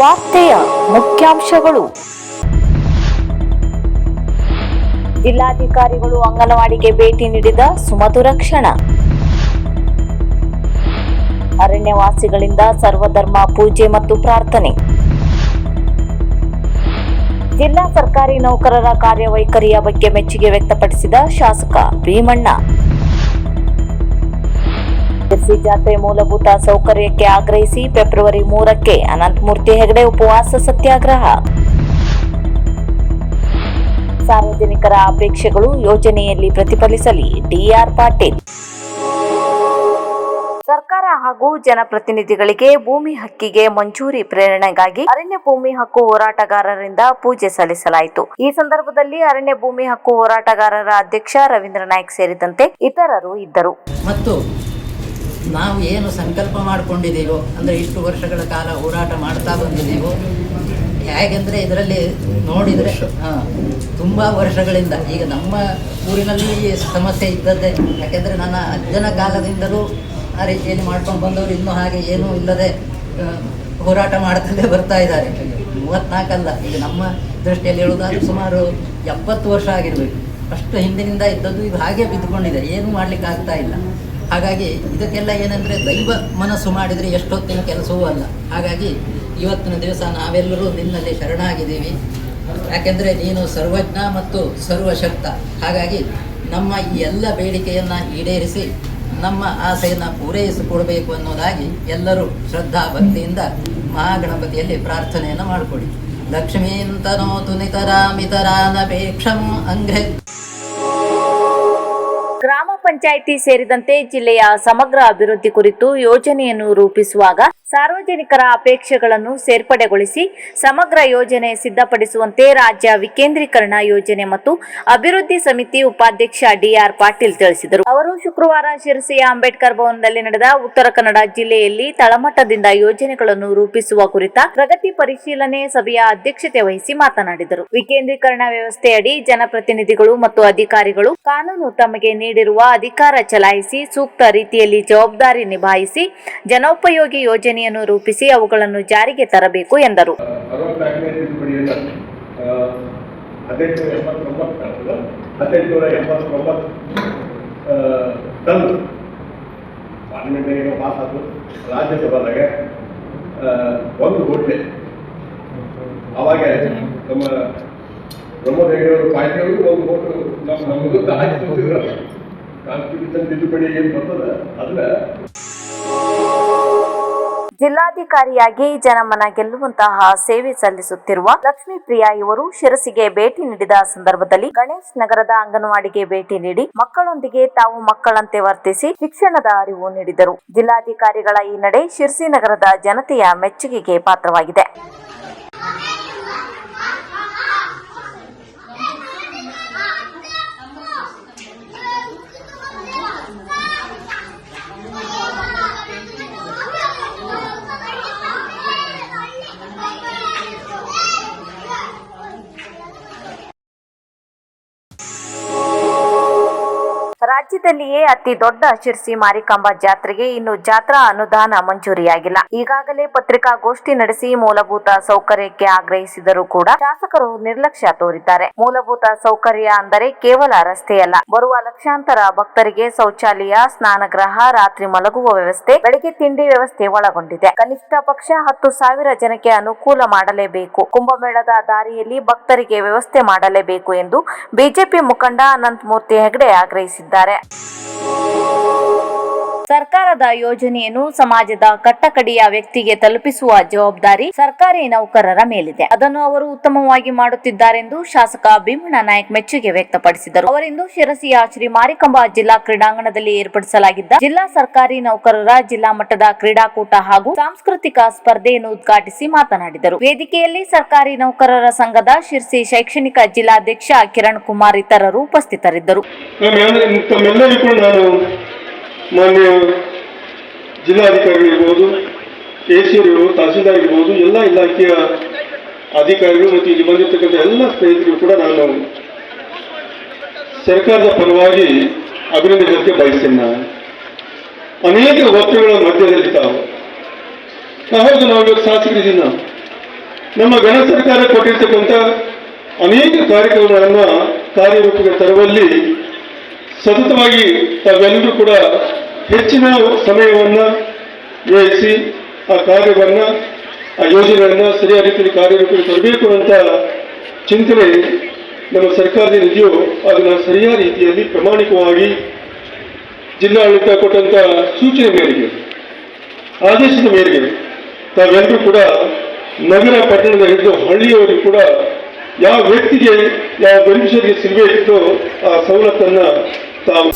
ವಾರ್ತೆಯ ಮುಖ್ಯಾಂಶಗಳು. ಜಿಲ್ಲಾಧಿಕಾರಿಗಳು ಅಂಗನವಾಡಿಗೆ ಭೇಟಿ ನೀಡಿದ ಸುಮಧುರ ಕ್ಷಣ ಅರಣ್ಯವಾಸಿಗಳಿಂದ ಸರ್ವಧರ್ಮ ಪೂಜೆ ಮತ್ತು ಪ್ರಾರ್ಥನೆ. ಜಿಲ್ಲಾ ಸರ್ಕಾರಿ ನೌಕರರ ಕಾರ್ಯವೈಖರಿಯ ಬಗ್ಗೆ ಮೆಚ್ಚುಗೆ ವ್ಯಕ್ತಪಡಿಸಿದ ಶಾಸಕ ಭೀಮಣ್ಣ. ಎಸ್ಸಿ ಜಾತ್ರೆ ಮೂಲಭೂತ ಸೌಕರ್ಯಕ್ಕೆ ಆಗ್ರಹಿಸಿ ಫೆಬ್ರವರಿ ಮೂರಕ್ಕೆ ಅನಂತಮೂರ್ತಿ ಹೆಗಡೆ ಉಪವಾಸ ಸತ್ಯಾಗ್ರಹ. ಸಾರ್ವಜನಿಕರ ಅಪೇಕ್ಷೆಗಳು ಯೋಜನೆಯಲ್ಲಿ ಪ್ರತಿಫಲಿಸಲಿ. ಡಿಆರ್ ಪಾಟೀಲ್. ಸರ್ಕಾರ ಹಾಗೂ ಜನಪ್ರತಿನಿಧಿಗಳಿಗೆ ಭೂಮಿ ಹಕ್ಕಿಗೆ ಮಂಜೂರಿ ಪ್ರೇರಣೆಗಾಗಿ ಅರಣ್ಯ ಭೂಮಿ ಹಕ್ಕು ಹೋರಾಟಗಾರರಿಂದ ಪೂಜೆ ಸಲ್ಲಿಸಲಾಯಿತು. ಈ ಸಂದರ್ಭದಲ್ಲಿ ಅರಣ್ಯ ಭೂಮಿ ಹಕ್ಕು ಹೋರಾಟಗಾರರ ಅಧ್ಯಕ್ಷ ರವೀಂದ್ರ ನಾಯ್ಕ್ ಸೇರಿದಂತೆ ಇತರರು ಇದ್ದರು. ಮತ್ತು ನಾವು ಏನು ಸಂಕಲ್ಪ ಮಾಡಿಕೊಂಡಿದ್ದೀವೋ, ಅಂದರೆ ಇಷ್ಟು ವರ್ಷಗಳ ಕಾಲ ಹೋರಾಟ ಮಾಡ್ತಾ ಬಂದಿದ್ದೀವೋ, ಹೇಗೆಂದರೆ ಇದರಲ್ಲಿ ನೋಡಿದರೆ ತುಂಬ ವರ್ಷಗಳಿಂದ, ಈಗ ನಮ್ಮ ಊರಿನಲ್ಲಿ ಸಮಸ್ಯೆ ಇದ್ದದ್ದೇ, ಯಾಕೆಂದರೆ ನನ್ನ ಅಜ್ಜನ ಕಾಲದಿಂದಲೂ ಆ ರೀತಿಯಲ್ಲಿ ಮಾಡ್ಕೊಂಡು ಬಂದವರು ಇನ್ನೂ ಹಾಗೆ ಏನೂ ಇಲ್ಲದೆ ಹೋರಾಟ ಮಾಡ್ತಲೇ ಬರ್ತಾ ಇದ್ದಾರೆ. ಮೂವತ್ನಾಲ್ಕಲ್ಲ ಈಗ ನಮ್ಮ ದೃಷ್ಟಿಯಲ್ಲಿ ಹೇಳೋದಾದ್ರೆ ಸುಮಾರು ಎಪ್ಪತ್ತು ವರ್ಷ ಆಗಿರಬೇಕು. ಅಷ್ಟು ಹಿಂದಿನಿಂದ ಇದ್ದದ್ದು ಇದು ಹಾಗೆ ಬಿದ್ದುಕೊಂಡಿದೆ, ಏನೂ ಮಾಡ್ಲಿಕ್ಕೆ ಆಗ್ತಾ ಇಲ್ಲ. ಹಾಗಾಗಿ ಇದಕ್ಕೆಲ್ಲ ಏನಂದರೆ ದೈವ ಮನಸ್ಸು ಮಾಡಿದರೆ ಎಷ್ಟೊತ್ತಿನ ಕೆಲಸವೂ ಅಲ್ಲ. ಹಾಗಾಗಿ ಇವತ್ತಿನ ದಿವಸ ನಾವೆಲ್ಲರೂ ನಿನ್ನಲ್ಲಿ ಶರಣಾಗಿದ್ದೀವಿ. ಯಾಕೆಂದರೆ ನೀನು ಸರ್ವಜ್ಞ ಮತ್ತು ಸರ್ವಶಕ್ತ. ಹಾಗಾಗಿ ನಮ್ಮ ಈ ಎಲ್ಲ ಬೇಡಿಕೆಯನ್ನು ಈಡೇರಿಸಿ ನಮ್ಮ ಆಸೆಯನ್ನು ಪೂರೈಸಿಕೊಡಬೇಕು ಅನ್ನೋದಾಗಿ ಎಲ್ಲರೂ ಶ್ರದ್ಧಾ ಭಕ್ತಿಯಿಂದ ಮಹಾಗಣಪತಿಯಲ್ಲಿ ಪ್ರಾರ್ಥನೆಯನ್ನು ಮಾಡಿಕೊಡಿ. ಲಕ್ಷ್ಮೀಂತನೋ ನಿತರಾಮಿತರಾನಪೇಕ್ಷಂ ಅಂಗ್ರೆ ಪಂಚಾಯಿತಿ ಸೇರಿದಂತೆ ಜಿಲ್ಲೆಯ ಸಮಗ್ರ ಅಭಿವೃದ್ಧಿ ಕುರಿತು ಯೋಜನೆಯನ್ನು ರೂಪಿಸುವಾಗ ಸಾರ್ವಜನಿಕರ ಅಪೇಕ್ಷೆಗಳನ್ನು ಸೇರ್ಪಡೆಗೊಳಿಸಿ ಸಮಗ್ರ ಯೋಜನೆ ಸಿದ್ಧಪಡಿಸುವಂತೆ ರಾಜ್ಯ ವಿಕೇಂದ್ರೀಕರಣ ಯೋಜನೆ ಮತ್ತು ಅಭಿವೃದ್ಧಿ ಸಮಿತಿ ಉಪಾಧ್ಯಕ್ಷ ಡಿಆರ್ ಪಾಟೀಲ್ ತಿಳಿಸಿದರು. ಅವರು ಶುಕ್ರವಾರ ಶಿರಸಿಯ ಅಂಬೇಡ್ಕರ್ ಭವನದಲ್ಲಿ ನಡೆದ ಉತ್ತರ ಕನ್ನಡ ಜಿಲ್ಲೆಯಲ್ಲಿ ತಳಮಟ್ಟದಿಂದ ಯೋಜನೆಗಳನ್ನು ರೂಪಿಸುವ ಕುರಿತ ಪ್ರಗತಿ ಪರಿಶೀಲನೆ ಸಭೆಯ ಅಧ್ಯಕ್ಷತೆ ವಹಿಸಿ ಮಾತನಾಡಿದರು. ವಿಕೇಂದ್ರೀಕರಣ ವ್ಯವಸ್ಥೆಯಡಿ ಜನಪ್ರತಿನಿಧಿಗಳು ಮತ್ತು ಅಧಿಕಾರಿಗಳು ಕಾನೂನು ತಮಗೆ ನೀಡಿರುವ ಅಧಿಕಾರ ಚಲಾಯಿಸಿ ಸೂಕ್ತ ರೀತಿಯಲ್ಲಿ ಜವಾಬ್ದಾರಿ ನಿಭಾಯಿಸಿ ಜನೋಪಯೋಗಿ ಯೋಜನೆಯನ್ನು ರೂಪಿಸಿ ಅವುಗಳನ್ನು ಜಾರಿಗೆ ತರಬೇಕು ಎಂದರು ರಾಜ್ಯಸಭಾದಾಗ ಒಂದು ಅವಾಗ ನಮ್ಮ ಪ್ರಮೋದ್ ಹೆಗಡೆಯವರು ಪಾರ್ಟಿಯವರು ಒಂದು ಹೋಟು ನಮ್ಮ ನಮ್ಮ ಹಾಕಿ ಕೂತಿದ್ರು ಜಿಲ್ಲಾಧಿಕಾರಿಯಾಗಿ ಜನಮನ ಗೆಲ್ಲುವಂತಹ ಸೇವೆ ಸಲ್ಲಿಸುತ್ತಿರುವ ಲಕ್ಷ್ಮೀ ಪ್ರಿಯಾ ಇವರು ಶಿರಸಿಗೆ ಭೇಟಿ ನೀಡಿದ ಸಂದರ್ಭದಲ್ಲಿ ಗಣೇಶ್ ನಗರದ ಅಂಗನವಾಡಿಗೆ ಭೇಟಿ ನೀಡಿ ಮಕ್ಕಳೊಂದಿಗೆ ತಾವು ಮಕ್ಕಳಂತೆ ವರ್ತಿಸಿ ಶಿಕ್ಷಣದ ಅರಿವು ನೀಡಿದರು. ಜಿಲ್ಲಾಧಿಕಾರಿಗಳ ಈ ನಡೆ ಶಿರಸಿ ನಗರದ ಜನತೆಯ ಮೆಚ್ಚುಗೆಗೆ ಪಾತ್ರವಾಗಿದೆ. ರಾಜ್ಯದಲ್ಲಿಯೇ ಅತಿ ದೊಡ್ಡ ಶಿರ್ಸಿ ಮಾರಿಕಾಂಬಾ ಜಾತ್ರೆಗೆ ಇನ್ನು ಜಾತ್ರಾ ಅನುದಾನ ಮಂಜೂರಿಯಾಗಿಲ್ಲ. ಈಗಾಗಲೇ ಪತ್ರಿಕಾಗೋಷ್ಠಿ ನಡೆಸಿ ಮೂಲಭೂತ ಸೌಕರ್ಯಕ್ಕೆ ಆಗ್ರಹಿಸಿದರೂ ಕೂಡ ಶಾಸಕರು ನಿರ್ಲಕ್ಷ್ಯ ತೋರಿದ್ದಾರೆ. ಮೂಲಭೂತ ಸೌಕರ್ಯ ಅಂದರೆ ಕೇವಲ ರಸ್ತೆಯಲ್ಲ ಬರುವ ಲಕ್ಷಾಂತರ ಭಕ್ತರಿಗೆ ಶೌಚಾಲಯ, ಸ್ನಾನಗೃಹ, ರಾತ್ರಿ ಮಲಗುವ ವ್ಯವಸ್ಥೆ, ಬೆಳಗ್ಗೆ ತಿಂಡಿ ವ್ಯವಸ್ಥೆ ಒಳಗೊಂಡಿದೆ. ಕನಿಷ್ಠ ಪಕ್ಷ ಹತ್ತು ಸಾವಿರ ಜನಕ್ಕೆ ಅನುಕೂಲ ಮಾಡಲೇಬೇಕು. ಕುಂಭಮೇಳದ ದಾರಿಯಲ್ಲಿ ಭಕ್ತರಿಗೆ ವ್ಯವಸ್ಥೆ ಮಾಡಲೇಬೇಕು ಎಂದು ಬಿಜೆಪಿ ಮುಖಂಡ ಅನಂತಮೂರ್ತಿ ಹೆಗಡೆ ಆಗ್ರಹಿಸಿದ್ದಾರೆ. ಹೇಳಿದ್ದಾರೆ ಸರ್ಕಾರದ ಯೋಜನೆಯನ್ನು ಸಮಾಜದ ಕಟ್ಟಕಡೆಯ ವ್ಯಕ್ತಿಗೆ ತಲುಪಿಸುವ ಜವಾಬ್ದಾರಿ ಸರ್ಕಾರಿ ನೌಕರರ ಮೇಲಿದೆ. ಅದನ್ನು ಅವರು ಉತ್ತಮವಾಗಿ ಮಾಡುತ್ತಿದ್ದಾರೆಂದು ಶಾಸಕ ಭೀಮಣ್ಣ ನಾಯಕ್ ಮೆಚ್ಚುಗೆ ವ್ಯಕ್ತಪಡಿಸಿದರು. ಅವರಿಂದು ಶಿರಸಿಯ ಶ್ರೀ ಮಾರಿಕಂಬ ಜಿಲ್ಲಾ ಕ್ರೀಡಾಂಗಣದಲ್ಲಿ ಏರ್ಪಡಿಸಲಾಗಿದ್ದ ಜಿಲ್ಲಾ ಸರ್ಕಾರಿ ನೌಕರರ ಜಿಲ್ಲಾ ಮಟ್ಟದ ಕ್ರೀಡಾಕೂಟ ಹಾಗೂ ಸಾಂಸ್ಕೃತಿಕ ಸ್ಪರ್ಧೆಯನ್ನು ಉದ್ಘಾಟಿಸಿ ಮಾತನಾಡಿದರು. ವೇದಿಕೆಯಲ್ಲಿ ಸರ್ಕಾರಿ ನೌಕರರ ಸಂಘದ ಶಿರಸಿ ಶೈಕ್ಷಣಿಕ ಜಿಲ್ಲಾಧ್ಯಕ್ಷ ಕಿರಣ್ ಕುಮಾರ್ ಇತರರು ಉಪಸ್ಥಿತರಿದ್ದರು. ಮಾನ್ಯ ಜಿಲ್ಲಾಧಿಕಾರಿ ಇರ್ಬೋದು ಎ ಸಿ ಇರ್ಬೋದು ತಹಸೀಲ್ದಾರ್ ಇರ್ಬೋದು, ಎಲ್ಲ ಇಲಾಖೆಯ ಅಧಿಕಾರಿಗಳು ಮತ್ತು ಇಲ್ಲಿ ಬಂದಿರ್ತಕ್ಕಂಥ ಎಲ್ಲ ಸ್ನೇಹಿತರು ಕೂಡ ನಾನು ಸರ್ಕಾರದ ಪರವಾಗಿ ಅಭಿನಂದಿಸಲಿಕ್ಕೆ ಬಯಸ್ತೇನೆ ನಾನು. ಅನೇಕ ಒತ್ತಡಗಳ ಮಧ್ಯದಲ್ಲಿ ತಾವು. ಹೌದು, ನಾವು ಇವತ್ತು ಶಾಸಕರಿದ್ದೀವಿ ನಮ್ಮ ಗಣ ಸರ್ಕಾರ ಕೊಟ್ಟಿರ್ತಕ್ಕಂಥ ಅನೇಕ ಕಾರ್ಯಕ್ರಮಗಳನ್ನು ಕಾರ್ಯರೂಪಕ್ಕೆ ತರುವಲ್ಲಿ ಸತತವಾಗಿ ತಾವೆಲ್ಲರೂ ಕೂಡ ಹೆಚ್ಚಿನ ಸಮಯವನ್ನು ವ್ಯಯಿಸಿ ಆ ಕಾರ್ಯವನ್ನು, ಆ ಯೋಜನೆಯನ್ನು ಸರಿಯಾದ ರೀತಿಯಲ್ಲಿ ಕಾರ್ಯರೂಪಕ್ಕೆ ತರಬೇಕು ಅಂತ ಚಿಂತನೆ ನಮ್ಮ ಸರ್ಕಾರದ ಇದೆಯೋ, ಅದನ್ನು ಸರಿಯಾದ ರೀತಿಯಲ್ಲಿ ಪ್ರಾಮಾಣಿಕವಾಗಿ ಜಿಲ್ಲಾಡಳಿತ ಕೊಟ್ಟಂಥ ಸೂಚನೆ ಮೇರೆಗೆ, ಆದೇಶದ ಮೇರೆಗೆ ತಾವೆಲ್ಲರೂ ಕೂಡ ನಗರ ಪಟ್ಟಣದ ಹಿಡಿದು ಹಳ್ಳಿಯವರಿಗೂ ಕೂಡ ಯಾವ ವ್ಯಕ್ತಿಗೆ ಯಾವ ಬೆನಿಫಿಷರಿಗೆ ಸಿಗಬೇಕಿತ್ತೋ ಆ ಸವಲತ್ತನ್ನು ತಾವು